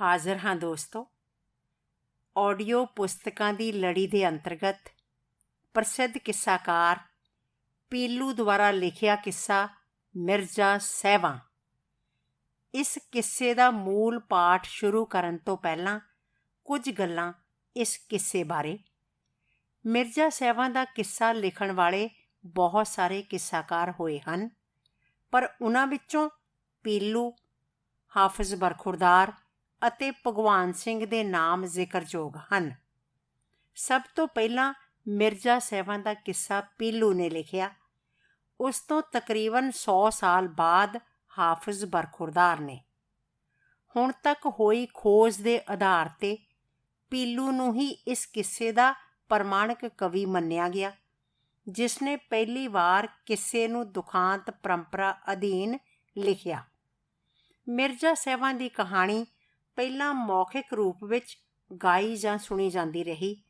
ਹਾਜ਼ਰ ਹਾਂ ਦੋਸਤੋ। ਆਡੀਓ ਪੁਸਤਕਾਂ ਦੀ ਲੜੀ ਦੇ ਅੰਤਰਗਤ ਪ੍ਰਸਿੱਧ ਕਿੱਸਾਕਾਰ ਪੀਲੂ ਦੁਆਰਾ ਲਿਖਿਆ ਕਿੱਸਾ ਮਿਰਜ਼ਾ ਸਹਿਵਾ ਇਸ ਕਿੱਸੇ ਦਾ ਮੂਲ ਪਾਠ ਸ਼ੁਰੂ ਕਰਨ ਤੋਂ ਪਹਿਲਾਂ ਕੁਝ ਗੱਲਾਂ ਇਸ ਕਿੱਸੇ ਬਾਰੇ। ਮਿਰਜ਼ਾ ਸਹਿਵਾ ਦਾ ਕਿੱਸਾ ਲਿਖਣ ਵਾਲੇ ਬਹੁਤ ਸਾਰੇ ਕਿੱਸਾਕਾਰ ਹੋਏ ਹਨ, ਪਰ ਉਹਨਾਂ ਵਿੱਚੋਂ ਪੀਲੂ, ਹਾਫਿਜ਼ ਬਰਖੁਰਦਾਰ ਅਤੇ ਭਗਵਾਨ ਸਿੰਘ ਦੇ ਨਾਮ ਜ਼ਿਕਰਯੋਗ ਹਨ। ਸਭ ਤੋਂ ਪਹਿਲਾਂ ਮਿਰਜ਼ਾ ਸਹਿਬਾਂ ਦਾ ਕਿੱਸਾ ਪੀਲੂ ਨੇ ਲਿਖਿਆ। ਉਸ ਤੋਂ ਤਕਰੀਬਨ 100 ਸਾਲ ਬਾਅਦ ਹਾਫਿਜ਼ ਬਰਖੁਰਦਾਰ ਨੇ। ਹੁਣ ਤੱਕ ਹੋਈ ਖੋਜ ਦੇ ਆਧਾਰ ਤੇ ਪੀਲੂ ਨੂੰ ਹੀ ਇਸ ਕਿੱਸੇ ਦਾ ਪ੍ਰਮਾਣਿਕ ਕਵੀ ਮੰਨਿਆ ਗਿਆ, ਜਿਸ ਨੇ ਪਹਿਲੀ ਵਾਰ ਕਿੱਸੇ ਨੂੰ ਦੁਖਾਂਤ ਪਰੰਪਰਾ ਅਧੀਨ ਲਿਖਿਆ। ਮਿਰਜ਼ਾ ਸਹਿਬਾਂ ਦੀ ਕਹਾਣੀ ਪਹਿਲਾਂ ਮੌਖਿਕ ਰੂਪ ਵਿੱਚ ਗਾਈ ਜਾਂ ਸੁਣੀ ਜਾਂਦੀ ਰਹੀ,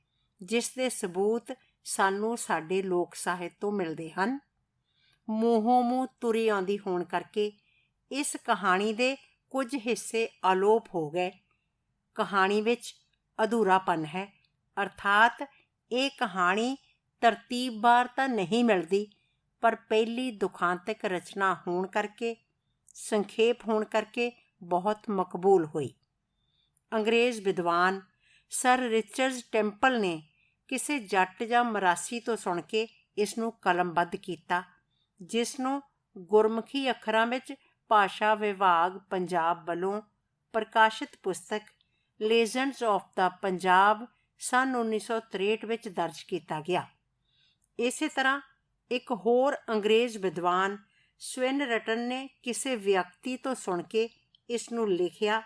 ਜਿਸ ਦੇ ਸਬੂਤ ਸਾਨੂੰ ਸਾਡੇ ਲੋਕ ਸਾਹਿਤ ਤੋਂ ਮਿਲਦੇ ਹਨ। ਮੂੰਹੋਂ ਮੂੰਹ ਤੁਰੀ ਆਉਂਦੀ ਹੋਣ ਕਰਕੇ ਇਸ ਕਹਾਣੀ ਦੇ ਕੁਝ ਹਿੱਸੇ ਅਲੋਪ ਹੋ ਗਏ। ਕਹਾਣੀ ਵਿੱਚ ਅਧੂਰਾਪਨ ਹੈ, ਅਰਥਾਤ ਇਹ ਕਹਾਣੀ ਤਰਤੀਬਵਾਰ ਤਾਂ ਨਹੀਂ ਮਿਲਦੀ, ਪਰ ਪਹਿਲੀ ਦੁਖਾਂਤਕ ਰਚਨਾ ਹੋਣ ਕਰਕੇ, ਸੰਖੇਪ ਹੋਣ ਕਰਕੇ ਬਹੁਤ ਮਕਬੂਲ ਹੋਈ। ਅੰਗਰੇਜ਼ ਵਿਦਵਾਨ ਸਰ ਰਿਚਰਡ ਟੈਂਪਲ ਨੇ ਕਿਸੇ ਜੱਟ ਜਾਂ ਮਰਾਸੀ ਤੋਂ ਸੁਣ ਕੇ ਇਸ ਨੂੰ ਕਲਮਬੱਧ ਕੀਤਾ ਜਿਸ ਨੂੰ ਗੁਰਮੁਖੀ ਅੱਖਰਾਂ ਵਿੱਚ ਭਾਸ਼ਾ ਵਿਭਾਗ ਪੰਜਾਬ ਵੱਲੋਂ ਪ੍ਰਕਾਸ਼ਿਤ ਪੁਸਤਕ ਲੇਜੈਂਡਸ ਆਫ ਦਾ ਪੰਜਾਬ ਸਨ 1963 ਵਿੱਚ ਦਰਜ ਕੀਤਾ ਗਿਆ। ਇਸੇ ਤਰ੍ਹਾਂ ਇੱਕ ਹੋਰ ਅੰਗਰੇਜ਼ ਵਿਦਵਾਨ ਸਵਿਨ ਰਟਨ ਨੇ ਕਿਸੇ ਵਿਅਕਤੀ ਤੋਂ ਸੁਣ ਕੇ ਇਸ ਨੂੰ ਲਿਖਿਆ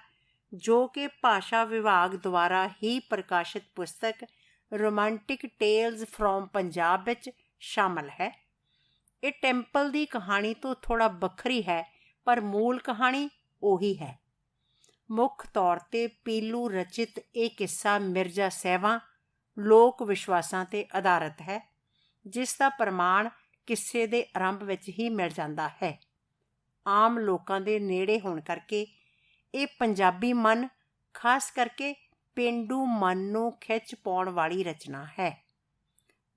ਜੋ ਕਿ ਭਾਸ਼ਾ ਵਿਭਾਗ ਦੁਆਰਾ ਹੀ ਪ੍ਰਕਾਸ਼ਿਤ ਪੁਸਤਕ ਰੋਮਾਂਟਿਕ ਟੇਲਸ ਫ্রম ਪੰਜਾਬ ਵਿੱਚ ਸ਼ਾਮਲ ਹੈ। ਇਹ ਟੈਂਪਲ ਦੀ ਕਹਾਣੀ ਤੋਂ ਥੋੜਾ ਵੱਖਰੀ ਹੈ, ਪਰ ਮੂਲ ਕਹਾਣੀ ਉਹੀ ਹੈ। ਮੁੱਖ ਤੌਰ ਤੇ ਪੀਲੂ ਰਚਿਤ ਇਹ ਕਿੱਸਾ ਮਿਰਜ਼ਾ ਸਹਿਵਾ ਲੋਕ ਵਿਸ਼ਵਾਸਾਂ ਤੇ ਆਧਾਰਿਤ ਹੈ, ਜਿਸ ਦਾ ਪ੍ਰਮਾਣ ਕਿੱਸੇ ਦੇ ਆਰੰਭ ਵਿੱਚ ਹੀ ਮਿਲ ਜਾਂਦਾ ਹੈ। ਆਮ ਲੋਕਾਂ ਦੇ ਨੇੜੇ ਹੋਣ ਕਰਕੇ ਇਹ ਪੰਜਾਬੀ ਮਨ, ਖਾਸ ਕਰਕੇ ਪਿੰਡੂ ਮਨ ਨੂੰ ਖਿੱਚ ਪਾਉਣ ਵਾਲੀ ਰਚਨਾ ਹੈ।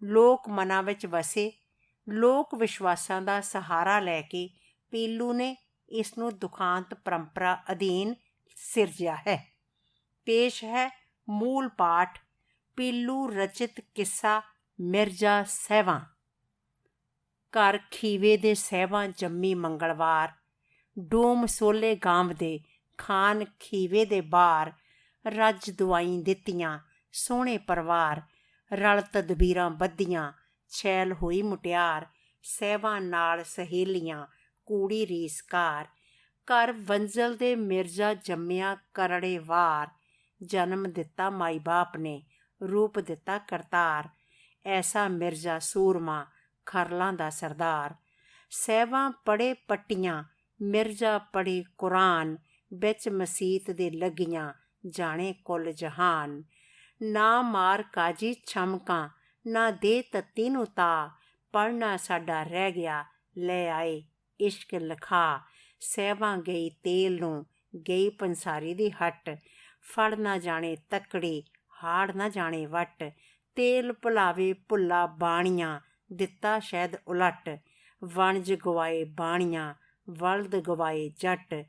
ਲੋਕ ਮਨਾਂ ਵਿੱਚ ਵਸੇ, ਲੋਕ ਵਿਸ਼ਵਾਸਾਂ ਦਾ ਸਹਾਰਾ ਲੈ ਕੇ ਪੀਲੂ ਨੇ ਇਸ ਨੂੰ ਦੁਖਾਂਤ ਪਰੰਪਰਾ ਅਧੀਨ ਸਿਰਜਿਆ ਹੈ। ਪੇਸ਼ ਹੈ ਮੂਲ ਪਾਠ, ਪੀਲੂ ਰਚਿਤ ਕਿੱਸਾ ਮਿਰਜ਼ਾ ਸਹਿਵਾ ਘਰ ਖੀਵੇ ਦੇ ਸਹਿਵਾ ਜੰਮੀ ਮੰਗਲਵਾਰ, ਡੋਮ ਸੋਲੇ ਗਾਂਵ ਦੇ ਖਾਨ ਖੀਵੇ ਦੇ ਬਾਰ ਰੱਜ ਦਵਾਈ ਦਿੱਤੀਆਂ, ਸੋਹਣੇ ਪਰਿਵਾਰ, ਰਲ ਤਦਬੀਰਾਂ ਬੱਧੀਆਂ, ਛੈਲ ਹੋਈ ਮੁਟਿਆਰ, ਸਹਿਬਾਂ ਨਾਲ ਸਹੇਲੀਆਂ, ਕੂੜੀ ਰੀਸਕਾਰ ਘਰ ਵੰਜਲ ਦੇ ਮਿਰਜ਼ਾ ਜੰਮਿਆ ਕਰੜੇ ਵਾਰ, ਜਨਮ ਦਿੱਤਾ ਮਾਈ ਬਾਪ ਨੇ, ਰੂਪ ਦਿੱਤਾ ਕਰਤਾਰ, ਐਸਾ ਮਿਰਜ਼ਾ ਸੂਰਮਾ, ਖਰਲਾਂ ਦਾ ਸਰਦਾਰ, ਸਹਿਬਾਂ ਪੜੇ ਪੱਟੀਆਂ, ਮਿਰਜ਼ਾ ਪੜੇ ਕੁਰਾਨ ਵਿੱਚ ਮਸੀਤ ਦੇ ਲੱਗੀਆਂ ਜਾਣੇ ਕੁੱਲ ਜਹਾਨ। ਨਾ ਮਾਰ ਕਾਜੀ ਛਮਕਾਂ, ਨਾ ਦੇ ਤਤੀ ਨੂੰ ਤਾ। ਪੜਨਾ ਸਾਡਾ ਰਹਿ ਗਿਆ, ਲੈ ਆਏ ਇਸ਼ਕ ਲਖਾ। ਸਹਿਬਾਂ ਗਈ ਤੇਲ ਨੂੰ, ਗਈ ਪੰਸਾਰੀ ਦੀ ਹੱਟ। ਫੜ ਨਾ ਜਾਣੇ ਤਕੜੀ, ਹਾੜ ਨਾ ਜਾਣੇ ਵਟ। ਤੇਲ ਭੁਲਾਵੇ ਭੁੱਲਾ ਬਾਣੀਆਂ, ਦਿੱਤਾ ਸ਼ਾਇਦ ਉਲਟ। ਵਣਜ ਗਵਾਏ ਬਾਣੀਆਂ, ਵਲਦ ਗਵਾਏ ਜੱਟ।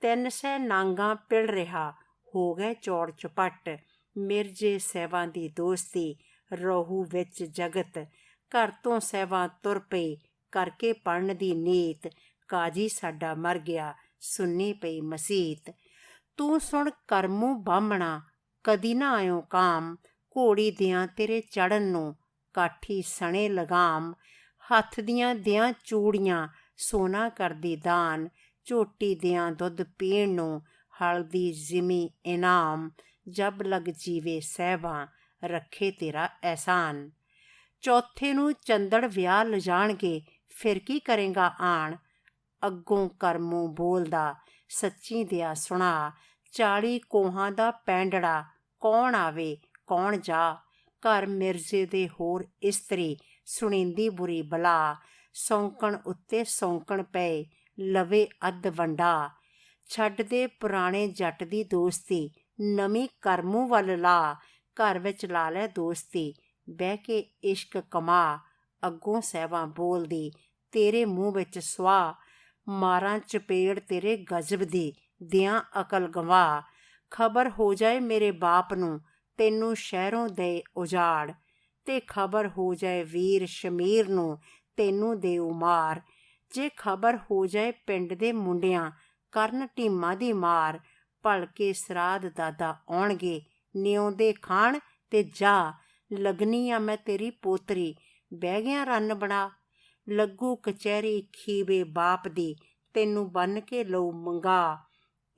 ਤਿੰਨ ਸਹਿ ਨਾਂਗਾ ਪਿੜ ਰਿਹਾ। ਹੋ ਗਏ ਚੌੜ ਚਪਟ। ਮਿਰਜੇ ਸਹਿਬਾਂ ਦੀ ਦੋਸਤੀ। ਰੋਹੂ ਵਿੱਚ ਜਗਤ। ਘਰ ਤੋਂ ਸਹਿਬਾਂ ਤੁਰ ਪਈ ਕਰਕੇ ਪੜਨ ਦੀ ਨੀਤ। ਕਾਜੀ ਸਾਡਾ ਮਰ ਗਿਆ। ਸੁੰਨੀ ਪਈ ਮਸੀਤ। ਤੂੰ ਸੁਣ ਕਰਮੂ ਬਾਹਮਣਾ। ਕਦੀ ਨਾ ਆਇਓ ਕਾਮ। ਘੋੜੀ ਦਿਆਂ ਤੇਰੇ ਚੜਨ ਨੂੰ। ਕਾਠੀ ਸਣੇ ਲਗਾਮ। ਹੱਥ ਦੀਆਂ ਦਿਆਂ ਚੂੜੀਆਂ। ਸੋਨਾ ਕਰਦੀ ਦਾਨ। ਝੋਟੀ ਦਿਆਂ ਦੁੱਧ ਪੀਣ ਨੂੰ ਹਲਦੀ, ਜ਼ਿਮੀ, ਇਨਾਮ, ਜਬ ਲਗ ਜੀਵੇ ਸਹਿਬਾਂ, ਰੱਖੇ ਤੇਰਾ ਐਸਾਨ ਚੌਥੇ ਨੂੰ ਚੰਦੜ ਵਿਆਹ ਲਜਾਣਗੇ, ਫਿਰ ਕੀ ਕਰੇਗਾ ਆਣ? ਅੱਗੋਂ ਕਰਮੋਂ ਬੋਲਦਾ, ਸੱਚੀ ਦਿਆ ਸੁਣਾ 40 ਕੋਹਾਂ ਦਾ ਪੈਂਡੜਾ, ਕੌਣ ਆਵੇ, ਕੌਣ ਜਾ? ਘਰ ਮਿਰਜ਼ੇ ਦੇ ਹੋਰ ਇਸਤਰੀ, ਸੁਣੀਂਦੀ ਬੁਰੀ ਬਲਾ, ਸੌਂਕਣ ਉੱਤੇ ਸੌਂਕਣ ਪਏ ਲਵੇ ਅੱਧ ਵੰਡਾ। ਛੱਡ ਦੇ ਪੁਰਾਣੇ ਜੱਟ ਦੀ ਦੋਸਤੀ, ਨਵੀਂ ਕਰਮੂ ਵੱਲ ਲਾ। ਘਰ ਵਿੱਚ ਲਾ ਲੈ ਦੋਸਤੀ, ਬਹਿ ਕੇ ਇਸ਼ਕ ਕਮਾ। ਅੱਗੋਂ ਸਹਿਬਾਂ ਬੋਲਦੀ, ਤੇਰੇ ਮੂੰਹ ਵਿੱਚ ਸਵਾ ਮਾਰਾਂ ਚਪੇੜ ਤੇਰੇ ਗਜਬ ਦੀ, ਦਿਆਂ ਅਕਲ ਗਵਾ। ਖਬਰ ਹੋ ਜਾਏ ਮੇਰੇ ਬਾਪ ਨੂੰ, ਤੈਨੂੰ ਸ਼ਹਿਰੋਂ ਦੇ ਉਜਾੜ। ਤੇ ਖਬਰ ਹੋ ਜਾਏ ਵੀਰ ਸ਼ਮੀਰ ਨੂੰ, ਤੈਨੂੰ ਦੇ ਉਮਾਰ ਜੇ ਖਬਰ ਹੋ ਜਾਏ ਪਿੰਡ ਦੇ ਮੁੰਡਿਆਂ, ਕਰਨ ਟੀਮਾਂ ਦੀ ਮਾਰ, ਭਲਕੇ ਸਰਾਧ ਦਾਦਾ ਆਉਣਗੇ ਨਿਉਂਦੇ ਖਾਣ ਤੇ ਜਾ, ਲਗਨੀ ਆ ਮੈਂ ਤੇਰੀ ਪੋਤਰੀ, ਬਹਿ ਗਿਆ ਰੰਨ ਬਣਾ। ਲੱਗੂ ਕਚਹਿਰੀ ਖੀਵੇ ਬਾਪ ਦੀ, ਤੈਨੂੰ ਬੰਨ ਕੇ ਲਉ ਮੰਗਾ।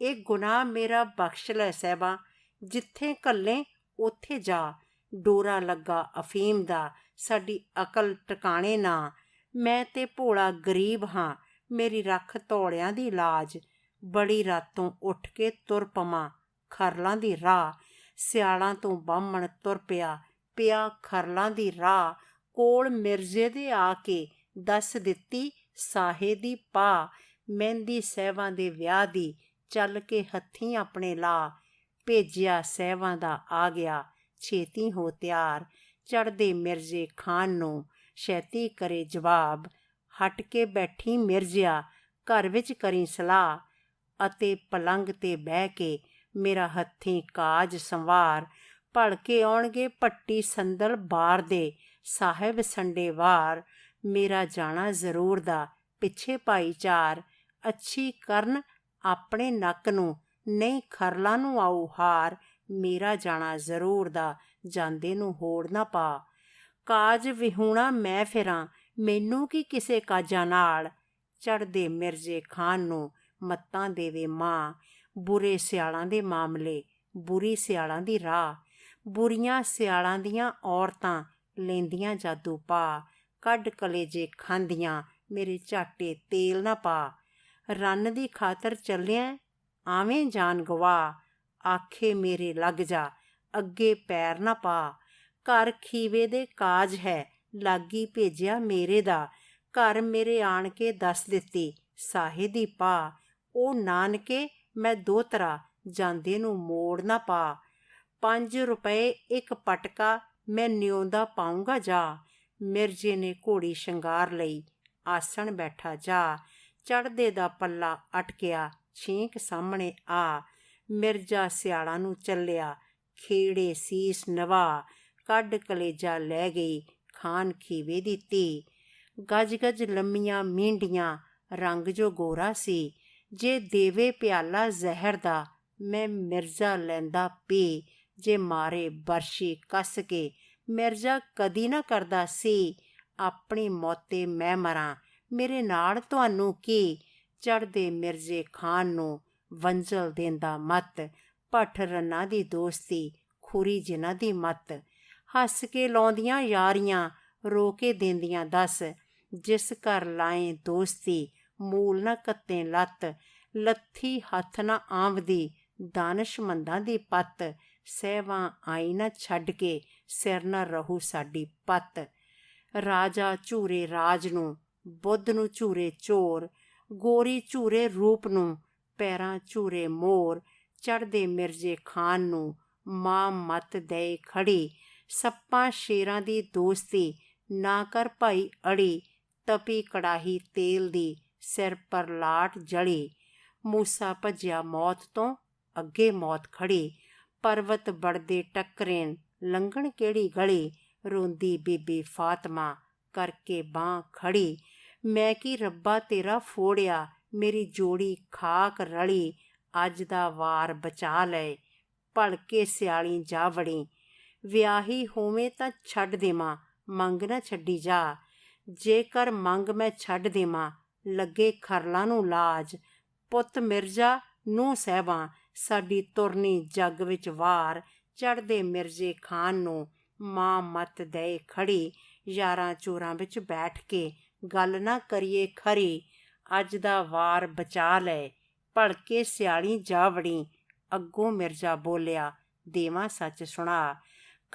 ਇਹ ਗੁਨਾਹ ਮੇਰਾ ਬਖਸ਼ ਲੈ ਸਹਿਬਾ, ਜਿੱਥੇ ਕੱਲੇ ਉੱਥੇ ਜਾ। ਡੋਰਾ ਲੱਗਾ ਅਫੀਮ ਦਾ, ਸਾਡੀ ਅਕਲ ਟਿਕਾਣੇ ਨਾ। ਮੈਂ ਤੇ ਭੋਲਾ ਗਰੀਬ ਹਾਂ, ਮੇਰੀ ਰੱਖ ਤੋੜਿਆਂ ਦੀ ਲਾਜ। ਬੜੀ ਰਾਤੋਂ ਉੱਠ ਕੇ ਤੁਰ ਪਵਾਂ, ਖਰਲਾਂ ਦੀ ਰਾਹ। ਸਿਆਲਾਂ ਤੋਂ ਬਾਹਮਣ ਤੁਰ ਪਿਆ ਪਿਆ ਖਰਲਾਂ ਦੀ ਰਾਹ। ਕੋਲ ਮਿਰਜ਼ੇ ਦੇ ਆ ਕੇ ਦੱਸ ਦਿੱਤੀ ਸਾਹੇ ਦੀ ਪਾ। ਮਹਿੰਦੀ ਸਹਿਵਾਂ ਦੇ ਵਿਆਹ ਦੀ ਚੱਲ ਕੇ ਹੱਥੀਂ ਆਪਣੇ ਲਾ। ਭੇਜਿਆ ਸਹਿਵਾਂ ਦਾ ਆ ਗਿਆ, ਛੇਤੀ ਹੋ ਤਿਆਰ। ਚੜਦੇ ਮਿਰਜ਼ੇ ਖਾਨ ਨੂੰ ਸ਼ੈਤੀ ਕਰੇ ਜਵਾਬ। ਹਟ ਕੇ ਬੈਠੀ ਮਿਰਜ਼ਿਆ, ਘਰ ਵਿੱਚ ਕਰੀ ਸਲਾਹ ਅਤੇ ਪਲੰਗ ਤੇ ਬਹਿ ਕੇ ਮੇਰਾ ਹੱਥੀਂ ਕਾਜ ਸੰਵਾਰ। ਭੜ ਆਉਣਗੇ ਪੱਟੀ ਸੰਦਲ ਬਾਰ ਦੇ ਸਾਹਿਬ ਸੰਡੇ ਵਾਰ ਮੇਰਾ ਜਾਣਾ ਜ਼ਰੂਰ ਦਾ, ਪਿੱਛੇ ਭਾਈਚਾਰ। ਅੱਛੀ ਕਰਨ ਆਪਣੇ ਨੱਕ ਨੂੰ, ਨਹੀਂ ਖਰਲਾ ਨੂੰ ਆਉ ਹਾਰ। ਮੇਰਾ ਜਾਣਾ ਜ਼ਰੂਰ ਦਾ, ਜਾਂਦੇ ਨੂੰ ਹੋੜ ਨਾ ਪਾ। ਕਾਜ ਵਿਹੂਣਾ ਮੈਂ ਫਿਰਾਂ, ਮੈਨੂੰ ਕੀ ਕਿਸੇ ਕਾਜਾਂ ਨਾਲ? ਚੜਦੇ ਮਿਰਜ਼ੇ ਖਾਨ ਨੂੰ ਮੱਤਾਂ ਦੇਵੇ ਮਾਂ, ਬੁਰੇ ਸਿਆਲਾਂ ਦੇ ਮਾਮਲੇ, ਬੁਰੀ ਸਿਆਲਾਂ ਦੀ ਰਾਹ। ਬੁਰੀਆਂ ਸਿਆਲਾਂ ਦੀਆਂ ਔਰਤਾਂ ਲੈਂਦੀਆਂ ਜਾਦੂ ਪਾ, ਕੱਢ ਕਲੇਜੇ ਖਾਂਦੀਆਂ, ਮੇਰੇ ਝਾਟੇ ਤੇਲ ਨਾ ਪਾ। ਰੰਨ ਦੀ ਖਾਤਰ ਚੱਲਿਆ, ਆਵੇਂ ਜਾਨ ਗਵਾ, ਆਖੇ ਮੇਰੇ ਲੱਗ ਜਾ, ਅੱਗੇ ਪੈਰ ਨਾ ਪਾ। ਘਰ ਖੀਵੇ ਦੇ ਕਾਜ ਹੈ, ਲਾਗੀ ਭੇਜਿਆ ਮੇਰੇ ਦਾ। ਘਰ ਮੇਰੇ ਆਣ ਕੇ ਦੱਸ ਦਿੱਤੀ, ਸਾਹੇ ਦੀ ਪਾ, ਉਹ ਨਾਨਕੇ ਮੈਂ ਦੋ ਤਰਾ ਜਾਂਦੇ ਨੂੰ ਮੋੜ ਨਾ ਪਾ। 5 ਰੁਪਏ ਇੱਕ ਪਟਕਾ ਮੈਂ ਨਿਉਂਦਾ ਪਾਉਂਗਾ ਜਾ। ਮਿਰਜੇ ਨੇ ਘੋੜੀ ਸ਼ਿੰਗਾਰ ਲਈ, ਆਸਣ ਬੈਠਾ ਜਾ। ਚੜਦੇ ਦਾ ਪੱਲਾ ਅਟਕਿਆ, ਛੀਂਕ ਸਾਹਮਣੇ ਆ। ਮਿਰਜਾ ਸਿਆਲਾਂ ਨੂੰ ਚੱਲਿਆ, ਖੇੜੇ ਸੀਸ ਨਵਾ। ਕੱਢ ਕਲੇਜਾ ਲੈ ਗਈ, ਖਾਨ ਖੀਵੇ ਦੀ ਧੀ ਗਜ ਗਜ ਲੰਮੀਆਂ ਮੀਂਡੀਆਂ, ਰੰਗ ਜੋ ਗੋਰਾ ਸੀ। ਜੇ ਦੇਵੇ ਪਿਆਲਾ ਜ਼ਹਿਰ ਦਾ, ਮੈਂ ਮਿਰਜ਼ਾ ਲੈਂਦਾ ਪੀ। ਜੇ ਮਾਰੇ ਬਰਸ਼ੀ ਕੱਸ ਕੇ, ਮਿਰਜ਼ਾ ਕਦੀ ਨਾ ਕਰਦਾ ਸੀ। ਆਪਣੀ ਮੌਤੇ ਮੈਂ ਮਰਾਂ, ਮੇਰੇ ਨਾਲ ਤੁਹਾਨੂੰ ਕੀ? ਚੜਦੇ ਮਿਰਜ਼ੇ ਖਾਨ ਨੂੰ ਵੰਜਲ ਦੇਂਦਾ ਮਤ। ਭੱਠ ਰੰਨਾ ਦੀ ਦੋਸਤੀ, ਖੁਰੀ ਜਿਨ੍ਹਾਂ ਦੀ ਮਤ। ਹੱਸ ਕੇ ਲਾਉਂਦੀਆਂ ਯਾਰੀਆਂ, ਰੋ ਕੇ ਦਿੰਦੀਆਂ ਦੱਸ। ਜਿਸ ਘਰ ਲਾਏ ਦੋਸਤੀ, ਮੂਲ ਨਾ ਕੱਤੇ ਲੱਤ। ਲੱਥੀ ਹੱਥ ਨਾ ਆਵਦੀ ਦਾਨਸ਼ਮੰਦਾਂ ਦੀ ਪੱਤ। ਸਹਿਵਾਂ ਆਈ ਨਾ ਛੱਡ ਕੇ, ਸਿਰ ਨਾ ਰਹੂ ਸਾਡੀ ਪੱਤ। ਰਾਜਾ ਝੂਰੇ ਰਾਜ ਨੂੰ, ਬੁੱਧ ਨੂੰ ਝੂਰੇ ਚੋਰ। ਗੋਰੀ ਝੂਰੇ ਰੂਪ ਨੂੰ, ਪੈਰਾਂ ਝੂਰੇ ਮੋਰ। ਚੜਦੇ ਮਿਰਜ਼ੇ ਖਾਨ ਨੂੰ, ਮਾਂ ਮਤ ਦੇ ਖੜੀ। ਸੱਪਾਂ ਸ਼ੇਰਾਂ ਦੀ ਦੋਸਤੀ ਨਾ ਕਰ ਭਾਈ ਅੜੀ, ਤਪੀ ਕੜਾਹੀ ਤੇਲ ਦੀ, ਸਿਰ ਪਰ ਲਾਟ ਜਲੀ ਮੂਸਾ ਭੱਜਿਆ ਮੌਤ ਤੋਂ ਅੱਗੇ ਮੌਤ ਖੜੀ। ਪਰਵਤ ਬੜਦੇ ਟੱਕਰੇਨ ਲੰਘਣ ਕਿਹੜੀ ਗਲੀ? ਰੋਂਦੀ ਬੀਬੀ ਫਾਤਮਾ ਕਰਕੇ ਬਾਹ ਖੜੀ। ਮੈਂ ਕੀ ਰੱਬਾ ਤੇਰਾ ਫੋੜਿਆ? ਮੇਰੀ ਜੋੜੀ ਖਾਕ ਰਲੀ। ਅੱਜ ਦਾ ਵਾਰ ਬਚਾ ਲੈ ਭਲਕੇ ਸਿਆਲੀ ਜਾ ਵੜੀ। ਵਿਆਹੀ ਹੋਵੇਂ ਤਾਂ ਛੱਡ ਦੇਵਾਂ, ਮੰਗ ਨਾ ਛੱਡੀ ਜਾ। ਜੇਕਰ ਮੰਗ ਮੈਂ ਛੱਡ ਦੇਵਾਂ, ਲੱਗੇ ਖਰਲਾਂ ਨੂੰ ਲਾਜ। ਪੁੱਤ ਮਿਰਜ਼ਾ ਨੂੰ ਸਹਿਬਾਂ, ਸਾਡੀ ਤੁਰਨੀ ਜੱਗ ਵਿੱਚ ਵਾਰ। ਚੜਦੇ ਮਿਰਜ਼ੇ ਖਾਨ ਨੂੰ ਮਾਂ ਮਤ ਦੇ ਖੜੀ, ਯਾਰਾਂ ਚੋਰਾਂ ਵਿੱਚ ਬੈਠ ਕੇ ਗੱਲ ਨਾ ਕਰੀਏ ਖਰੀ। ਅੱਜ ਦਾ ਵਾਰ ਬਚਾ ਲੈ ਭੜਕੇ ਸਿਆਲੀ ਜਾ ਵੜੀ। ਅੱਗੋਂ ਮਿਰਜ਼ਾ ਬੋਲਿਆ, ਦੇਵਾ ਸੱਚ ਸੁਣਾ।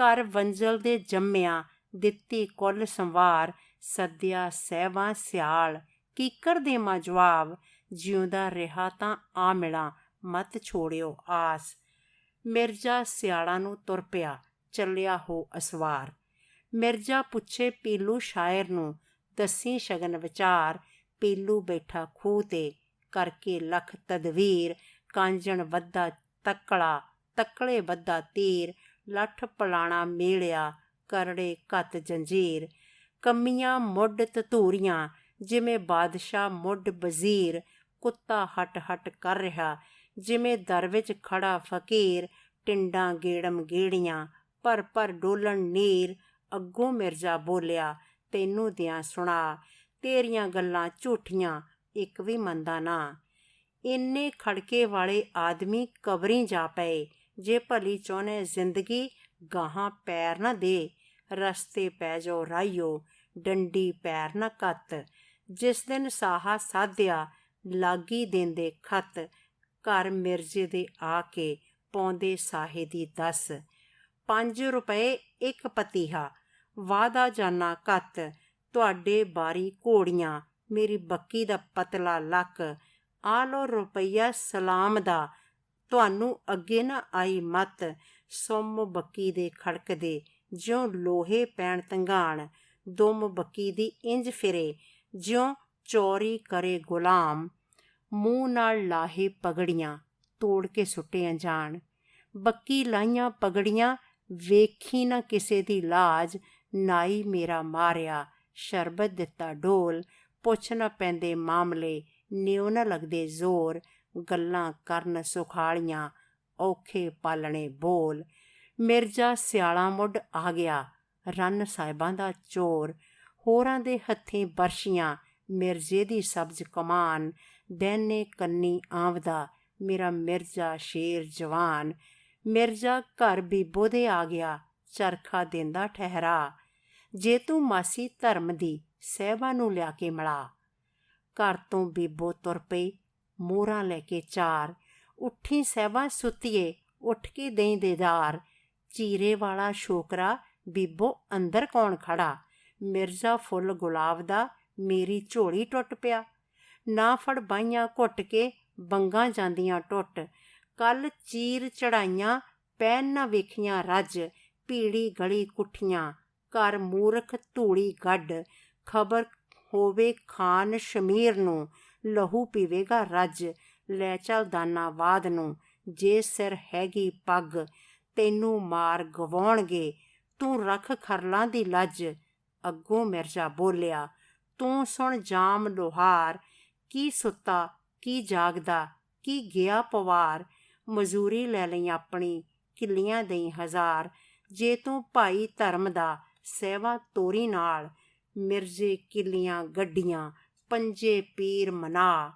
ਘਰ ਵੰਜਲ ਦੇ ਜੰਮਿਆ ਦਿੱਤੀ ਕੁੱਲ ਸੰਵਾਰ, ਸੱਦਿਆ ਸਹਿਵਾ ਸਿਆਲ। ਕੀਕਰ ਦੇ ਦੇਵਾਂ ਜਵਾਬ, ਜਿਉਂਦਾ ਰਿਹਾ ਤਾਂ ਆ ਮਿਲਾਂ ਮਤ ਛੋੜਿਓ ਆਸ। ਮਿਰਜ਼ਾ ਸਿਆਲਾਂ ਨੂੰ ਤੁਰ ਪਿਆ, ਚੱਲਿਆ ਹੋ ਅਸਵਾਰ। ਮਿਰਜ਼ਾ ਪੁੱਛੇ ਪੀਲੂ ਸ਼ਾਇਰ ਨੂੰ, ਦੱਸੀ ਸ਼ਗਨ ਵਿਚਾਰ। ਪੀਲੂ ਬੈਠਾ ਖੂਹ ਤੇ, ਕਰਕੇ ਲਖ ਤਦਵੀਰ। ਕਾਂਜਣ ਵੱਧਾ ਤੱਕੜਾ ਤੱਕਲੇ ਵੱਧਾ ਤੀਰ। ਲੱਠ ਪਲਾਣਾ ਮੇੜਿਆ ਕਰੜੇ ਕੱਤ ਜੰਜੀਰ। ਕੰਮੀਆਂ ਮੁੱਢ ਤਤੂਰੀਆਂ ਜਿਵੇਂ ਬਾਦਸ਼ਾਹ ਮੁੱਢ ਵਜ਼ੀਰ ਕੁੱਤਾ ਹਟ ਹਟ ਕਰ ਰਿਹਾ, ਜਿਵੇਂ ਦਰ ਵਿੱਚ ਖੜਾ ਫਕੀਰ। ਟਿੰਡਾਂ ਗੇੜਮ ਗੇੜੀਆਂ ਪਰ ਪਰ ਡੋਲਣ ਨੀਰ। ਅੱਗੋਂ ਮਿਰਜ਼ਾ ਬੋਲਿਆ, ਤੈਨੂੰ ਦਿਆਂ ਸੁਣਾ, ਤੇਰੀਆਂ ਗੱਲਾਂ ਝੂਠੀਆਂ, ਇੱਕ ਵੀ ਮੰਦਾ ਨਾ। ਇੰਨੇ ਖੜਕੇ ਵਾਲੇ ਆਦਮੀ ਕਬਰੀ ਜਾ ਪਏ ਜੇ ਭਲੀ ਚਾਹਨੇ ਜ਼ਿੰਦਗੀ ਗਾਹਾਂ ਪੈਰ ਨਾ ਦੇ, ਰਸਤੇ ਪੈ ਜਾਓ ਰਾਈਓ, ਡੰਡੀ ਪੈਰ ਨਾ ਕੱਤ। ਜਿਸ ਦਿਨ ਸਾਹਾ ਸਾਧਿਆ, ਲਾਗੀ ਦਿੰਦੇ ਖਤ। ਘਰ ਮਿਰਜ਼ੇ ਦੇ ਆ ਕੇ ਪਾਉਂਦੇ ਸਾਹੇ ਦੀ ਦਸ। 5 ਰੁਪਏ ਇੱਕ ਪਤੀਹਾ ਵਾਦਾ ਜਾਨਾ ਕੱਤ ਤੁਹਾਡੇ ਬਾਰੀ ਘੋੜੀਆਂ, ਮੇਰੀ ਬੱਕੀ ਦਾ ਪਤਲਾ ਲੱਕ। ਆ ਲੋ ਰੁਪਈਆ ਸਲਾਮ ਦਾ। ਤੁਹਾਨੂੰ ਅੱਗੇ ਨਾ ਆਈ ਮਤ, ਸੁੰਮ ਬੱਕੀ ਦੇ ਖੜਕਦੇ ਜਿਉਂ ਲੋਹੇ ਪੈਣ ਤੰਗਾਣ, ਦੁਮ ਬੱਕੀ ਦੀ ਇੰਜ ਫਿਰੇ, ਜਿਉਂ ਚੋਰੀ ਕਰੇ ਗੁਲਾਮ, ਮੂੰਹ ਨਾਲ ਲਾਹੇ ਪਗੜੀਆਂ ਤੋੜ ਕੇ ਸੁੱਟੇ ਜਾਣ। ਬੱਕੀ ਲਾਈਆਂ ਪਗੜੀਆਂ, ਵੇਖੀ ਨਾ ਕਿਸੇ ਦੀ ਲਾਜ, ਨਾਈ ਮੇਰਾ ਮਾਰਿਆ, ਸ਼ਰਬਤ ਦਿੱਤਾ ਢੋਲ ਪੁੱਛ ਨਾ ਪੈਂਦੇ ਮਾਮਲੇ, ਨਿਉ ਨਾ ਲੱਗਦੇ ਜ਼ੋਰ ਗੱਲਾਂ ਕਰਨ ਸੁਖਾਲੀਆਂ, ਔਖੇ ਪਾਲਣੇ ਬੋਲ। ਮਿਰਜ਼ਾ ਸਿਆਲਾ ਮੁੱਢ ਆ ਗਿਆ। ਰੰਨ ਸਾਹਿਬਾਂ ਦਾ ਚੋਰ। ਹੋਰਾਂ ਦੇ ਹੱਥੀਂ ਬਰਸ਼ੀਆਂ। ਮਿਰਜ਼ੇ ਦੀ ਸਬਜ਼ ਕਮਾਨ। ਦੈਨੇ ਕੰਨੀ ਆਵਦਾ। ਮੇਰਾ ਮਿਰਜ਼ਾ ਸ਼ੇਰ ਜਵਾਨ। ਮਿਰਜ਼ਾ ਘਰ ਬੀਬੋ ਦੇ ਆ ਗਿਆ। ਚਰਖਾ ਦਿੰਦਾ ਠਹਿਰਾ। ਜੇ ਤੂੰ ਮਾਸੀ ਧਰਮ ਦੀ ਸਹਿਬਾ ਨੂੰ ਲਿਆ ਕੇ ਮਿਲਾ। ਘਰ ਤੋਂ ਬੀਬੋ ਤੁਰ ਪਈ। ਮੋਹਰਾਂ ਲੈ ਕੇ ਚਾਰ, ਉੱਠੀ ਸਹਿਬਾ ਸੁੱਤੀਏ, ਉੱਠ ਕੇ ਦੇਈ ਦੇਦਾਰ। ਚੀਰੇ ਵਾਲਾ ਸ਼ੋਕਰਾ ਬੀਬੋ ਅੰਦਰ ਕੌਣ ਖੜਾ? ਮਿਰਜ਼ਾ ਫੁੱਲ ਗੁਲਾਬ ਦਾ, ਮੇਰੀ ਝੋਲੀ ਟੁੱਟ ਪਿਆ। ਨਾ ਫੜ ਬਾਈਆਂ ਘੁੱਟ ਕੇ, ਬੰਗਾ ਜਾਂਦੀਆਂ ਟੁੱਟ। ਕੱਲ ਚੀਰ ਚੜਾਈਆਂ, ਪੈਨ ਨਾ ਵੇਖੀਆਂ ਰੱਜ। ਪੀੜੀ ਗਲੀ ਕੁੱਠੀਆਂ, ਘਰ ਮੂਰਖ ਧੂੜੀ ਗੱਡ। ਖਬਰ ਹੋਵੇ ਖਾਨ ਸ਼ਮੀਰ ਨੂੰ ਲਹੂ ਪੀਵੇਗਾ ਰੱਜ, ਲੈ ਚਲ ਦਾਨਾਵਾਦ ਨੂੰ, ਜੇ ਸਿਰ ਹੈਗੀ ਪੱਗ, ਤੈਨੂੰ ਮਾਰ ਗਵਾਉਣਗੇ। ਤੂੰ ਰੱਖ ਖਰਲਾਂ ਦੀ ਲੱਜ, ਅੱਗੋਂ ਮਿਰਜ਼ਾ ਬੋਲਿਆ, ਤੂੰ ਸੁਣ ਜਾਮ ਲੋਹਾਰ, ਕੀ ਸੁੱਤਾ, ਕੀ ਜਾਗਦਾ, ਕੀ ਗਿਆ ਪਵਾਰ? ਮਜ਼ੂਰੀ ਲੈ ਲਈ ਆਪਣੀ, ਕਿੱਲੀਆਂ ਦੇਈ ਹਜ਼ਾਰ। ਜੇ ਤੂੰ ਭਾਈ ਧਰਮ ਦਾ ਸੇਵਾ ਤੋਰੀ ਨਾਲ, ਮਿਰਜ਼ੇ ਕਿੱਲੀਆਂ ਗੱਡੀਆਂ ਪੰਜੇ ਪੀਰ ਮਨਾ।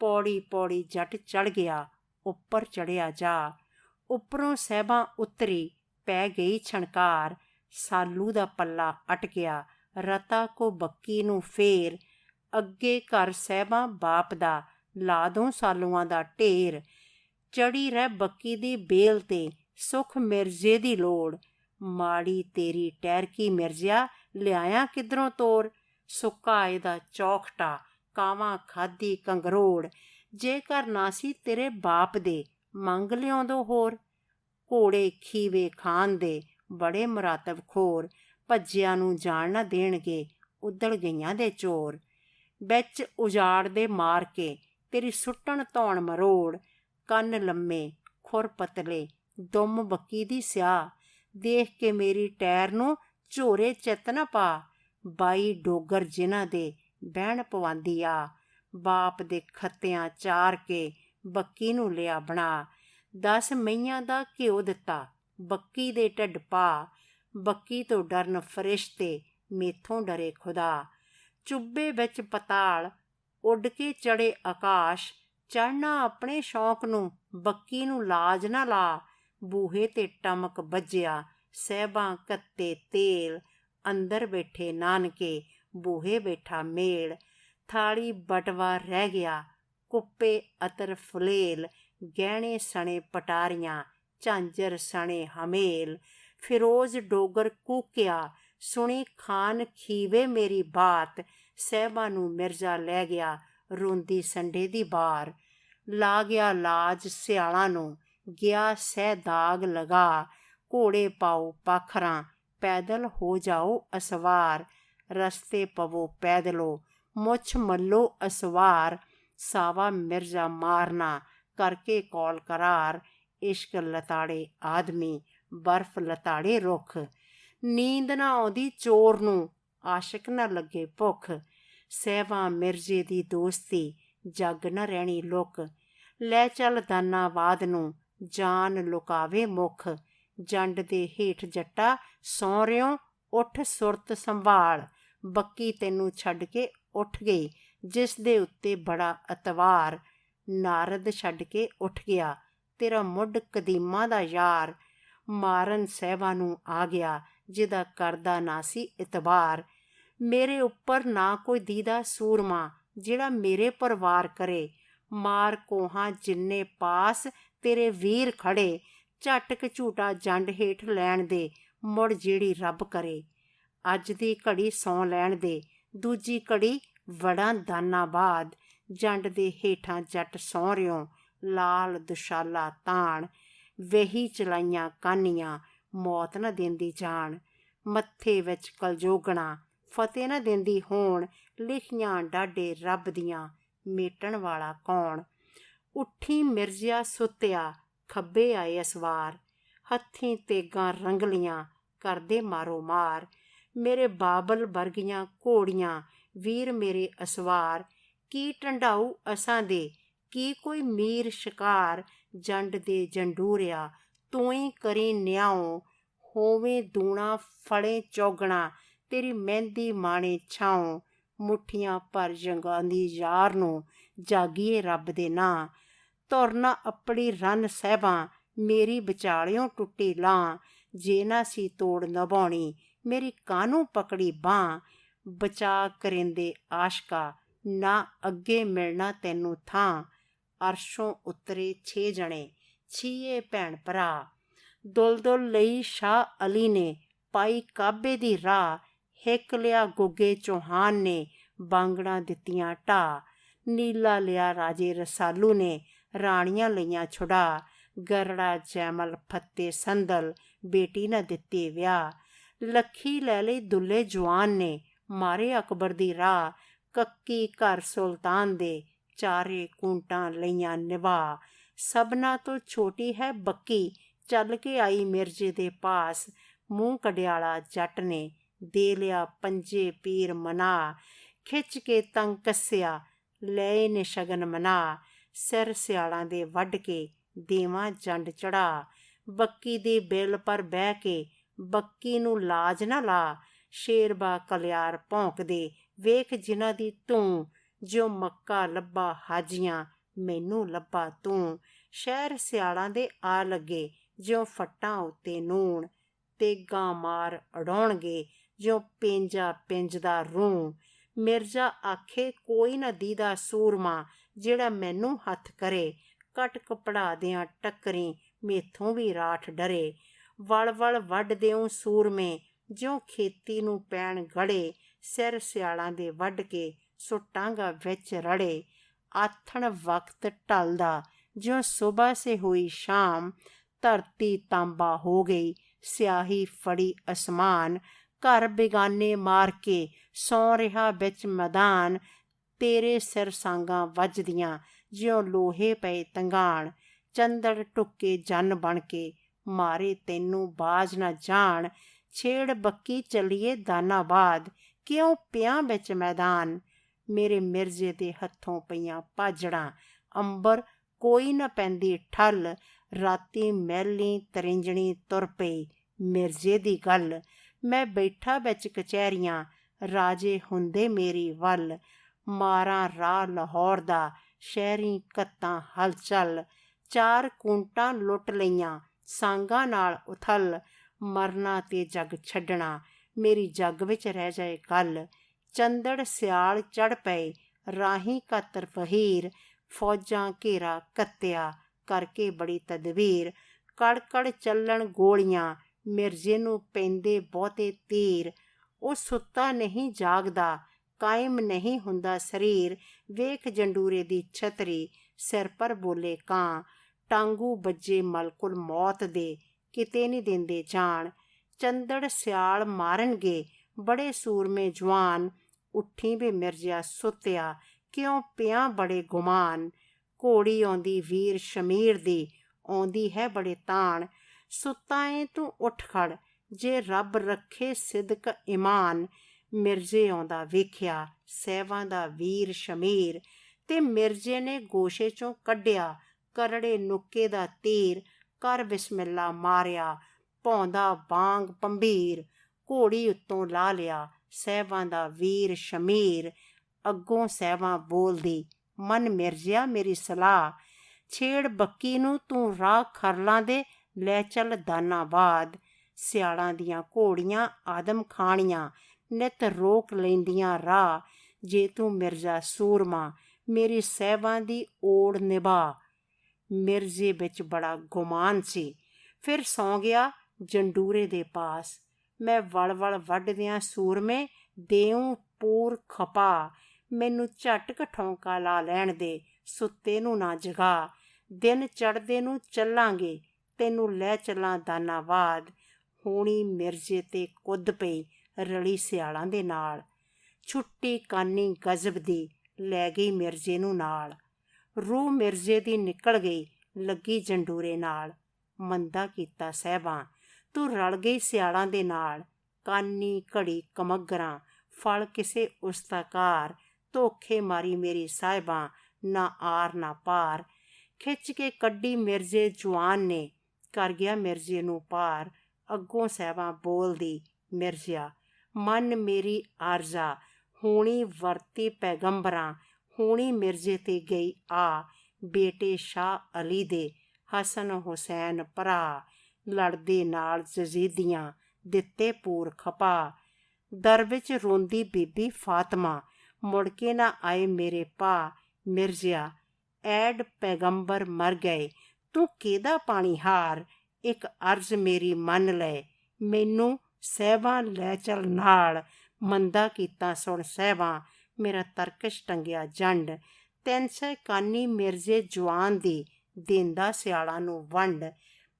ਪੌੜੀ ਪੌੜੀ ਜੱਟ ਚੜ ਗਿਆ, ਉੱਪਰ ਚੜਿਆ ਜਾ। ਉੱਪਰੋਂ ਸਹਿਬਾਂ ਉਤਰੀ, ਪੈ ਗਈ ਛਣਕਾਰ। ਸਾਲੂ ਦਾ ਪੱਲਾ ਅਟ ਗਿਆ, ਰਤਾ ਕੋ ਬੱਕੀ ਨੂੰ ਫੇਰ। ਅੱਗੇ ਘਰ ਸਹਿਬਾਂ ਬਾਪ ਦਾ ਲਾ ਦੋ ਸਾਲੂਆਂ ਦਾ ਢੇਰ। ਚੜੀ ਰਹਿ ਬੱਕੀ ਦੀ ਬੇਲ ਤੇ, ਸੁਖ ਮਿਰਜ਼ੇ ਦੀ ਲੋੜ। ਮਾੜੀ ਤੇਰੀ ਟਹਿਰ ਕੀ ਮਿਰਜ਼ਿਆ, ਲਿਆਇਆ ਕਿਧਰੋਂ ਤੋਰ? ਸੁੱਕਾ ਇਹਦਾ ਚੌਖਟਾ, ਕਾਵਾਂ ਖਾਦੀ ਕੰਗਰੋੜ, ਜੇ ਘਰ ਨਾ ਸੀ ਤੇਰੇ ਬਾਪ ਦੇ, ਮੰਗ ਲਿਆਉਂਦੋ ਹੋਰ। ਘੋੜੇ ਖੀਵੇ ਖਾਨ ਦੇ, ਬੜੇ ਮਰਾਤਬ ਖੋਰ, ਭੱਜਿਆਂ ਨੂੰ ਜਾਣ ਨਾ ਦੇਣਗੇ ਉਦੜ ਗਈਆਂ ਦੇ ਚੋਰ। ਵਿੱਚ ਉਜਾੜ ਦੇ ਮਾਰ ਕੇ, ਤੇਰੀ ਸੁੱਟਣ ਧੌਣ ਮਰੋੜ, ਕੰਨ ਲੰਮੇ, ਖੁਰ ਪਤਲੇ, ਦੁੰਮ ਬੱਕੀ ਦੀ ਸਿਆ ਦੇਖ ਕੇ ਮੇਰੀ ਟੈਰ ਨੂੰ ਝੋਰੇ ਚਿੱਤ ਨਾ ਪਾ। ਬਾਈ ਡੋਗਰ ਜਿਨ੍ਹਾਂ ਦੇ ਬਹਿਣ ਪਵਾਂਦੀ ਆ, ਬਾਪ ਦੇ ਖੱਤਿਆਂ ਚਾਰ ਕੇ ਬੱਕੀ ਨੂੰ ਲਿਆ ਬਣਾ। ਦਸ ਮਈਆਂ ਦਾ ਘਿਓ ਦਿੱਤਾ, ਬੱਕੀ ਦੇ ਢੱਡ ਪਾ। ਬੱਕੀ ਤੋਂ ਡਰਨ ਫਰਿਸ਼ਤੇ ਮੇਥੋਂ ਡਰੇ ਖੁਦਾ। ਚੁੱਬੇ ਵਿੱਚ ਪਤਾਲ, ਉੱਡ ਕੇ ਚੜੇ ਆਕਾਸ਼ ਚੜਨਾ ਆਪਣੇ ਸ਼ੌਕ ਨੂੰ, ਬੱਕੀ ਨੂੰ ਲਾਜ ਨਾ ਲਾ। ਬੂਹੇ ਤੇ ਟਮਕ ਵੱਜਿਆ, ਸਹਿਬਾਂ ਕੱਤੇ ਤੇਲ। ਅੰਦਰ ਬੈਠੇ ਨਾਨਕੇ, ਬੂਹੇ ਬੈਠਾ ਮੇਲ, ਥਾਲੀ ਬਟਵਾ ਰਹਿ ਗਿਆ, ਕੁੱਪੇ ਅਤਰ ਫੁਲੇਲ, ਗਹਿਣੇ ਸਣੇ ਪਟਾਰੀਆਂ, ਝਾਂਜਰ ਸਣੇ ਹਮੇਲ, ਫਿਰੋਜ਼ ਡੋਗਰ ਕੂਕਿਆ, ਸੁਣੀ ਖਾਨ ਖੀਵੇ ਮੇਰੀ ਬਾਤ, ਸਹਿਬਾ ਨੂੰ ਮਿਰਜ਼ਾ ਲੈ ਗਿਆ, ਰੋਂਦੀ ਸੰਡੇ ਦੀ ਬਾਰ, ਲਾ ਗਿਆ ਲਾਜ ਸਿਆਲਾਂ ਨੂੰ, ਗਿਆ ਸਹਿ ਦਾਗ ਲਗਾ, ਘੋੜੇ ਪਾਉ ਪਾਖਰਾਂ ਪੈਦਲ ਹੋ ਜਾਓ ਅਸਵਾਰ। ਰਸਤੇ ਪਵੋ ਪੈਦਲੋ, ਮੁੱਛ ਮੱਲੋ ਅਸਵਾਰ। ਸਾਵਾ ਮਿਰਜ਼ਾ ਮਾਰਨਾ, ਕਰਕੇ ਕੌਲ ਕਰਾਰ। ਇਸ਼ਕ ਲਤਾੜੇ ਆਦਮੀ, ਬਰਫ਼ ਲਤਾੜੇ ਰੁੱਖ। ਨੀਂਦ ਨਾ ਆਉਂਦੀ ਚੋਰ ਨੂੰ, ਆਸ਼ਿਕ ਨਾ ਲੱਗੇ ਭੁੱਖ। ਸਹਿਵਾ ਮਿਰਜ਼ੇ ਦੀ ਦੋਸਤੀ, ਜੱਗ ਨਾ ਰਹਿਣੀ ਲੁਕ। ਲੈ ਚੱਲ ਦਾਨਾਵਾਦ ਨੂੰ, ਜਾਨ ਲੁਕਾਵੇ ਮੁਖ। ਜੰਡ ਦੇ ਹੇਠ ਜੱਟਾ ਸੌ ਰਿਓ ਉੱਠ ਸੁਰਤ ਸੰਭਾਲ। ਬੱਕੀ ਤੈਨੂੰ ਛੱਡ ਕੇ ਉੱਠ ਗਈ, ਜਿਸ ਦੇ ਉੱਤੇ ਬੜਾ ਅਤਵਾਰ ਨਾਰਦ ਛੱਡ ਕੇ ਉੱਠ ਗਿਆ, ਤੇਰਾ ਮੁੱਢ ਕਦੀਮਾ ਦਾ ਯਾਰ। ਮਾਰਨ ਸਹਿਬਾ ਨੂੰ ਆ ਗਿਆ, ਜਿਹਦਾ ਕਰਦਾ ਨਾ ਸੀ ਇਤਬਾਰ ਮੇਰੇ ਉੱਪਰ ਨਾ ਕੋਈ ਦੀਦਾ ਸੂਰਮਾ, ਜਿਹੜਾ ਮੇਰੇ ਪਰਿਵਾਰ ਕਰੇ। ਮਾਰ ਕੋਹਾਂ ਜਿੰਨੇ ਪਾਸ ਤੇਰੇ ਵੀਰ ਖੜੇ ਝਟਕ ਝੂਟਾ ਜੰਡ ਹੇਠ ਲੈਣ ਦੇ ਮੁੜ ਜਿਹੜੀ ਰੱਬ ਕਰੇ। ਅੱਜ ਦੀ ਘੜੀ ਸੌ ਲੈਣ ਦੇ, ਦੂਜੀ ਘੜੀ ਵੜਾਂ ਦਾਨਾ ਬਾਦ ਜੰਡ ਦੇ ਹੇਠਾਂ ਜੱਟ ਸੌ ਰਿਓ ਲਾਲ ਦੁਸ਼ਾਲਾ ਤਾਣ। ਵਹੀ ਚਲਾਈਆਂ ਕਾਨੀਆਂ, ਮੌਤ ਨਾ ਦਿੰਦੀ ਜਾਣ। ਮੱਥੇ ਵਿੱਚ ਕਲਜੋਗਣਾ ਫਤਿਹ ਨਾ ਦਿੰਦੀ ਹੋਣ। ਲਿਖੀਆਂ ਡਾਡੇ ਰੱਬ ਦੀਆਂ, ਮੇਟਣ ਵਾਲਾ ਕੌਣ? ਉੱਠੀ ਮਿਰਜ਼ਿਆ ਸੁੱਤਿਆ ਖੱਬੇ ਆਏ ਅਸਵਾਰ, ਹੱਥੀਂ ਤੇਗਾਂ ਰੰਗਲੀਆਂ ਕਰਦੇ ਮਾਰੋ ਮਾਰ। ਮੇਰੇ ਬਾਬਲ ਵਰਗੀਆਂ ਘੋੜੀਆਂ, ਵੀਰ ਮੇਰੇ ਅਸਵਾਰ, ਕੀ ਟੰਡਾਉ ਅਸਾਂ ਦੇ, ਕੀ ਕੋਈ ਮੀਰ ਸ਼ਿਕਾਰ ਜੰਡ ਦੇ ਜੰਡੂਰਿਆ ਤੂੰ ਹੀ ਕਰੀ ਨਿਆਉ, ਹੋਵੇਂ ਦੂਣਾ ਫੜੇ ਚੌਗਣਾ, ਤੇਰੀ ਮਹਿੰਦੀ ਮਾਣੇ ਛਾਉ, ਮੁੱਠੀਆਂ ਭਰ ਜੰਗਾਂ ਦੀ ਯਾਰ ਨੂੰ ਜਾਗੀਏ ਰੱਬ ਦੇ ਨਾਂ। ਤੁਰਨਾ ਆਪਣੀ ਰਨ ਸਹਿਬਾਂ, ਮੇਰੀ ਵਿਚਾਲਿਓਂ ਟੁੱਟੀ ਲਾਂ ਜੇ ਨਾ ਸੀ ਤੋੜ ਨਭਾਉਣੀ, ਮੇਰੀ ਕਾਨੂੰ ਪਕੜੀ ਬਾਹ? ਬਚਾ ਕਰਿੰਦੇ ਆਸ਼ਕਾ, ਨਾ ਅੱਗੇ ਮਿਲਣਾ ਤੈਨੂੰ ਥਾਂ। ਅਰਸ਼ੋਂ ਉਤਰੇ ਛੇ ਜਣੇ, ਛੀਏ ਭੈਣ ਭਰਾ। ਦੁਲਦੁਲ ਲਈ ਸ਼ਾਹ ਅਲੀ ਨੇ ਪਾਈ ਕਾਬੇ ਦੀ ਰਾਹ, ਹਿੱਕ ਲਿਆ ਗੁੱਗੇ ਚੌਹਾਨ ਨੇ, ਬਾਂਗੜਾ ਦਿੱਤੀਆਂ ਢਾ ਨੀਲਾ ਲਿਆ ਰਾਜੇ ਰਸਾਲੂ ਨੇ ਰਾਣੀਆਂ ਲਈਆਂ ਛੁਡਾ। ਗਰੜਾ, ਜੈਮਲ, ਫੱਤੇ, ਸੰਦਲ, ਬੇਟੀ ਨਾ ਦਿੱਤੇ ਵਿਆਹ। ਲੱਖੀ ਲੈ ਲਈ ਦੁੱਲੇ ਜਵਾਨ ਨੇ, ਮਾਰੇ ਅਕਬਰ ਦੀ ਰਾਹ। ਕੱਕੀ ਘਰ ਸੁਲਤਾਨ ਦੇ, ਚਾਰੇ ਕੁੰਟਾਂ ਲਈਆਂ ਨਿਭਾ ਸਭਨਾ ਤੋਂ ਛੋਟੀ ਹੈ ਬੱਕੀ, ਚੱਲ ਕੇ ਆਈ ਮਿਰਜ਼ੇ ਦੇ ਪਾਸ। ਮੂੰਹ ਕਡਿਆਲਾ ਜੱਟ ਨੇ, ਦੇ ਲਿਆ ਪੰਜੇ ਪੀਰ ਮਨਾ ਖਿੱਚ ਕੇ ਤੰਗ ਕੱਸਿਆ, ਲੈ ਨੇ ਸ਼ਗਨ ਮਨਾ ਸਿਰ ਸਿਆਲਾਂ ਦੇ ਵੱਢ ਕੇ ਦੇਵਾਂ ਜੰਡ ਚੜਾ ਬੱਕੀ ਦੇ ਬਿੱਲ ਪਰ ਬਹਿ ਕੇ ਬੱਕੀ ਨੂੰ ਲਾਜ ਨਾ ਲਾ। ਸ਼ੇਰਬਾ ਕਲਿਆਰ ਭੌਂਕਦੇ, ਵੇਖ ਜਿਨ੍ਹਾਂ ਦੀ ਤੂੰ ਜੋ ਮੱਕਾ ਲੱਭਾ ਹਾਜੀਆਂ, ਮੈਨੂੰ ਲੱਭਾ ਤੂੰ। ਸ਼ਹਿਰ ਸਿਆਲਾਂ ਦੇ ਆ ਲੱਗੇ, ਜਿਉ ਫੱਟਾਂ ਉੱਤੇ ਨੂਣ। ਤੇ ਗਾਂ ਮਾਰ ਅਡਾਉਣਗੇ ਜੋ ਪਿੰਜਾ ਪਿੰਜਦਾ ਰੂ। ਮਿਰਜ਼ਾ ਆਖੇ, ਕੋਈ ਨਾ ਦੀਦਾ ਸੂਰਮਾ ਜਿਹੜਾ ਮੈਨੂੰ ਹੱਥ ਕਰੇ ਕਟ ਕਪੜਾ ਦਿਆਂ ਟੱਕਰੀ ਮੇਥੋਂ ਵੀ ਰਾਠ ਡਰੇ। ਵਲ ਵਲ ਵੱਢ ਦਿਉ ਸੂਰਮੇ, ਜਿਉ ਖੇਤੀ ਨੂੰ ਪੈਣ ਗੜੇ, ਸਿਰ ਸਿਆਲਾਂ ਦੇ ਵੱਢ ਕੇ ਸੁੱਟਾਂਗਾ ਵਿੱਚ ਰੜੇ। ਆਥਣ ਵਕਤ ਢਲਦਾ, ਜਿਉ ਸਵੇਰ ਸੇ ਹੋਈ ਸ਼ਾਮ, ਧਰਤੀ ਤਾਂਬਾ ਹੋ ਗਈ, ਸਿਆਹੀ ਫੜੀ ਅਸਮਾਨ। ਘਰ ਬਿਗਾਨੇ ਮਾਰ ਕੇ ਸੌ ਰਿਹਾ ਵਿੱਚ ਮੈਦਾਨ ਤੇਰੇ ਸਿਰ ਸਾਂਗਾ ਵੱਜਦੀਆਂ, ਜਿਉ ਲੋਹੇ ਪਏ ਤੰਗਾਣ ਚੰਦੜ ਟੁੱਕੇ ਜਨ ਬਣ ਕੇ, ਮਾਰੇ ਤੈਨੂੰ ਬਾਜ ਨਾ ਜਾਣ, ਛੇੜ ਬੱਕੀ ਚਲੀਏ ਦਾਨਾਬਾਦ, ਕਿਉਂ ਪਿਆਂ ਵਿੱਚ ਮੈਦਾਨ, ਮੇਰੇ ਮਿਰਜ਼ੇ ਦੇ ਹੱਥੋਂ ਪਈਆਂ ਪਾਜੜਾਂ ਅੰਬਰ ਕੋਈ ਨਾ ਪੈਂਦੀ ਠੱਲ, ਰਾਤੀ ਮਹਿਲੀ ਤਰਿੰਜਣੀ ਤੁਰ ਪਈ ਮਿਰਜ਼ੇ ਦੀ ਗੱਲ, ਮੈਂ ਬੈਠਾ ਵਿੱਚ ਕਚਹਿਰੀਆਂ, ਰਾਜੇ ਹੁੰਦੇ ਮੇਰੀ ਵੱਲ ਮਾਰਾਂ ਰਾਹ ਲਾਹੌਰ ਦਾ, ਸ਼ਹਿਰੀ ਕੱਤਾਂ ਹਲਚਲ, ਚਾਰ ਕੁੰਟਾਂ ਲੁੱਟ ਲਈਆਂ, ਸਾਂਗਾ ਨਾਲ ਉਥਲ, ਮਰਨਾ ਤੇ ਜਗ ਛੱਡਣਾ, ਮੇਰੀ ਜੱਗ ਵਿੱਚ ਰਹਿ ਜਾਏ ਕੱਲ ਚੰਦੜ ਸਿਆਲ ਚੜ ਪਏ, ਰਾਹੀ ਕਾਤਰ ਫਹੀਰ ਫੌਜਾਂ ਘੇਰਾ ਕੱਤਿਆ, ਕਰਕੇ ਬੜੀ ਤਦਵੀਰ, ਕੜਕੜ ਚੱਲਣ ਗੋਲੀਆਂ, ਮਿਰਜ਼ੇ ਨੂੰ ਪੈਂਦੇ ਬਹੁਤੇ ਤੀਰ, ਉਹ ਸੁੱਤਾ ਨਹੀਂ ਜਾਗਦਾ ਕਾਇਮ ਨਹੀਂ ਹੁੰਦਾ ਸਰੀਰ, ਵੇਖ ਜੰਡੂਰੇ ਦੀ ਛਤਰੀ, ਸਿਰ ਪਰ ਬੋਲੇ ਕਾਂ, ਟਾਂਗੂ ਬੱਜੇ ਮਲਕੁਲ ਮੌਤ ਦੇ, ਕਿਤੇ ਨਹੀਂ ਦਿੰਦੇ ਜਾਣ ਚੰਦੜ ਸਿਆਲ ਮਾਰਨਗੇ ਬੜੇ ਸੂਰਮੇ ਜਵਾਨ, ਉੱਠੀ ਵੀ ਮਿਰਜ਼ਾ ਸੁੱਤਿਆ, ਕਿਉਂ ਪਿਆ ਬੜੇ ਗੁਮਾਨ? ਘੋੜੀ ਆਉਂਦੀ ਵੀਰ ਸ਼ਮੀਰ ਦੀ, ਆਉਂਦੀ ਹੈ ਬੜੇ ਤਾਣ। ਸੁੱਤਾ ਏ ਤੂੰ ਉੱਠ ਖੜ, ਜੇ ਰੱਬ ਰੱਖੇ ਸਿਦਕ ਇਮਾਨ। ਮਿਰਜ਼ੇ ਆਉਂਦਾ ਵੇਖਿਆ ਸਹਿਵਾਂ ਦਾ ਵੀਰ ਸ਼ਮੀਰ, ਤੇ ਮਿਰਜ਼ੇ ਨੇ ਗੋਸ਼ੇ ਚੋਂ ਕੱਢਿਆ, ਕਰੜੇ ਨੁੱਕੇ ਦਾ ਤੀਰ ਕਰ ਬਿਸਮਿਲ੍ਲਾ ਮਾਰਿਆ, ਭੌਂਦਾ ਬਾਂਗ ਪੰਬੀਰ, ਘੋੜੀ ਉੱਤੋਂ ਲਾ ਲਿਆ, ਸਹਿਬਾਂ ਦਾ ਵੀਰ ਸ਼ਮੀਰ, ਅੱਗੋਂ ਸਹਿਬਾਂ ਬੋਲਦੀ, ਮਨ ਮਿਰਜ਼ਿਆ ਮੇਰੀ ਸਲਾਹ, ਛੇੜ ਬੱਕੀ ਨੂੰ ਤੂੰ ਰਾਹ ਖਰਲਾਂ ਦੇ, ਲੈ ਚੱਲ ਦਾਨਾਬਾਦ, ਸਿਆਲਾਂ ਦੀਆਂ ਘੋੜੀਆਂ ਆਦਮ ਖਾਣੀਆਂ ਨਿਤ ਰੋਕ ਲੈਂਦੀਆਂ ਰਾਹ, ਜੇ ਤੂੰ ਮਿਰਜ਼ਾ ਸੂਰਮਾ, ਮੇਰੀ ਸਹਿਬਾਂ ਦੀ ਓੜ ਨਿਭਾ। ਮਿਰਜ਼ੇ ਵਿੱਚ ਬੜਾ ਗੁਮਾਨ ਸੀ। ਫਿਰ ਸੌ ਗਿਆ ਜੰਡੂਰੇ ਦੇ ਪਾਸ। ਮੈਂ ਵਲ ਵਲ ਵੱਢਦਿਆਂ ਸੂਰਮੇ ਦੇਉ ਪੂਰ ਖਪਾ। ਮੈਨੂੰ ਝਟਕ ਠੌਂਕਾ ਲਾ ਲੈਣ ਦੇ, ਸੁੱਤੇ ਨੂੰ ਨਾ ਜਗਾ। ਦਿਨ ਚੜਦੇ ਨੂੰ ਚੱਲਾਂਗੇ, ਤੈਨੂੰ ਲੈ ਚੱਲਾਂ ਦਾਨਾਬਾਦ। ਹੋਣੀ ਮਿਰਜ਼ੇ ਤੇ ਕੁੱਦ ਪਈ। ਰਲੀ ਸਿਆਲਾਂ ਦੇ ਨਾਲ। ਛੁੱਟੀ ਕਾਨੀ ਗਜ਼ਬ ਦੀ ਲੈ ਗਈ ਮਿਰਜ਼ੇ ਨੂੰ ਨਾਲ। ਰੂਹ ਮਿਰਜ਼ੇ ਦੀ ਨਿਕਲ ਗਈ, ਲੱਗੀ ਜੰਡੂਰੇ ਨਾਲ। ਮੰਦਾ ਕੀਤਾ ਸਹਿਬਾਂ, ਤੂੰ ਰਲ ਗਈ ਸਿਆਲਾਂ ਦੇ ਨਾਲ। ਕਾਨੀ ਘੜੀ ਕਮਗਰਾਂ ਫਲ ਕਿਸੇ ਉਸਤਾਕਾਰ ਧੋਖੇ ਮਾਰੀ ਮੇਰੀ ਸਾਹਿਬਾਂ, ਨਾ ਆਰ ਨਾ ਪਾਰ ਖਿੱਚ ਕੇ ਕੱਢੀ ਮਿਰਜ਼ੇ ਜਵਾਨ ਨੇ, ਕਰ ਗਿਆ ਮਿਰਜ਼ੇ ਨੂੰ ਪਾਰ ਅੱਗੋਂ ਸਹਿਬਾਂ ਬੋਲਦੀ, ਮਿਰਜ਼ਿਆ ਮਨ ਮੇਰੀ ਆਰਜ਼ਾ, ਹੋਣੀ ਵਰਤੀ ਪੈਗੰਬਰਾਂ, ਹੋਣੀ ਮਿਰਜ਼ੇ ਤੇ ਗਈ ਆ, ਬੇਟੇ ਸ਼ਾਹ ਅਲੀ ਦੇ, ਹਸਨ ਹੁਸੈਨ ਭਰਾ, ਲੜਦੇ ਨਾਲ ਜਜ਼ੀਦੀਆਂ, ਦਿੱਤੇ ਪੂਰ ਖਪਾ। ਦਰ ਵਿੱਚ ਰੋਂਦੀ ਬੀਬੀ ਫਾਤਮਾ, ਮੁੜ ਕੇ ਨਾ ਆਏ ਮੇਰੇ ਪਾ ਮਿਰਜ਼ਿਆ, ਐਡ ਪੈਗੰਬਰ ਮਰ ਗਏ, ਤੂੰ ਕਿਹਦਾ ਪਾਣੀ ਹਾਰ, ਇੱਕ ਅਰਜ਼ ਮੇਰੀ ਮੰਨ ਲੈ, ਮੈਨੂੰ ਸਹਿਬਾਂ ਲੈ ਚਲ ਨਾਲ। ਮੰਦਾ ਕੀਤਾ ਸੁਣ ਸਹਿਬਾਂ, ਮੇਰਾ ਤਰਕਸ਼ ਟੰਗਿਆ ਜੰਡ। ਤਿੰਨ ਸੈ ਕਾਨੀ ਮਿਰਜ਼ੇ ਜਵਾਨ ਦੀ, ਦਿੰਦਾ ਸਿਆਲਾਂ ਨੂੰ ਵੰਡ।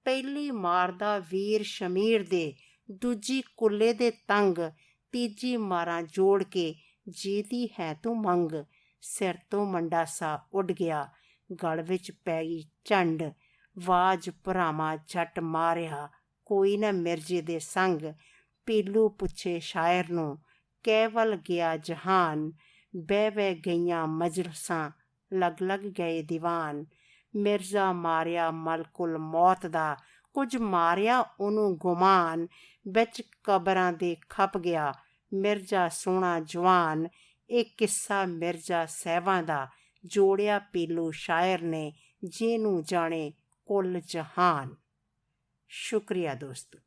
ਪਹਿਲੀ ਮਾਰਦਾ ਵੀਰ ਸ਼ਮੀਰ ਦੇ, ਦੂਜੀ ਕੁੱਲੇ ਦੇ ਤੰਗ। ਤੀਜੀ ਮਾਰਾਂ ਜੋੜ ਕੇ, ਜੀਤੀ ਹੈ ਤੂੰ ਮੰਗ। ਸਿਰ ਤੋਂ ਮੰਡਾ ਮੰਡਾਸਾ ਉੱਡ ਗਿਆ, ਗਲ ਵਿੱਚ ਪੈ ਗਈ ਝੰਡ। ਵਾਜ ਭਰਾਵਾਂ ਝਟ ਮਾਰਿਆ। ਕੋਈ ਨਾ ਮਿਰਜ਼ੇ ਦੇ ਸੰਗ ਪੀਲੂ ਪੁੱਛੇ ਸ਼ਾਇਰ ਨੂੰ, ਕੇਵਲ ਗਿਆ ਜਹਾਨ, ਬਹਿ ਬਹਿ ਗਈਆਂ ਮਜਲਸਾਂ, ਲਗ ਲਗ ਗਏ ਦੀਵਾਨ। ਮਿਰਜ਼ਾ ਮਾਰਿਆ ਮਲਕੁਲ ਮੌਤ ਦਾ, ਕੁਝ ਮਾਰਿਆ ਉਹਨੂੰ ਗੁਮਾਨ। ਵਿੱਚ ਕਬਰਾਂ ਦੇ ਖਪ ਗਿਆ, ਮਿਰਜ਼ਾ ਸੋਹਣਾ ਜਵਾਨ। ਇਹ ਕਿੱਸਾ ਮਿਰਜ਼ਾ ਸਹਿਬਾਂ ਦਾ, ਜੋੜਿਆ ਪੀਲੂ ਸ਼ਾਇਰ ਨੇ, ਜਿਹਨੂੰ ਜਾਣੇ ਕੁੱਲ ਜਹਾਨ। ਸ਼ੁਕਰੀਆ ਦੋਸਤੋ।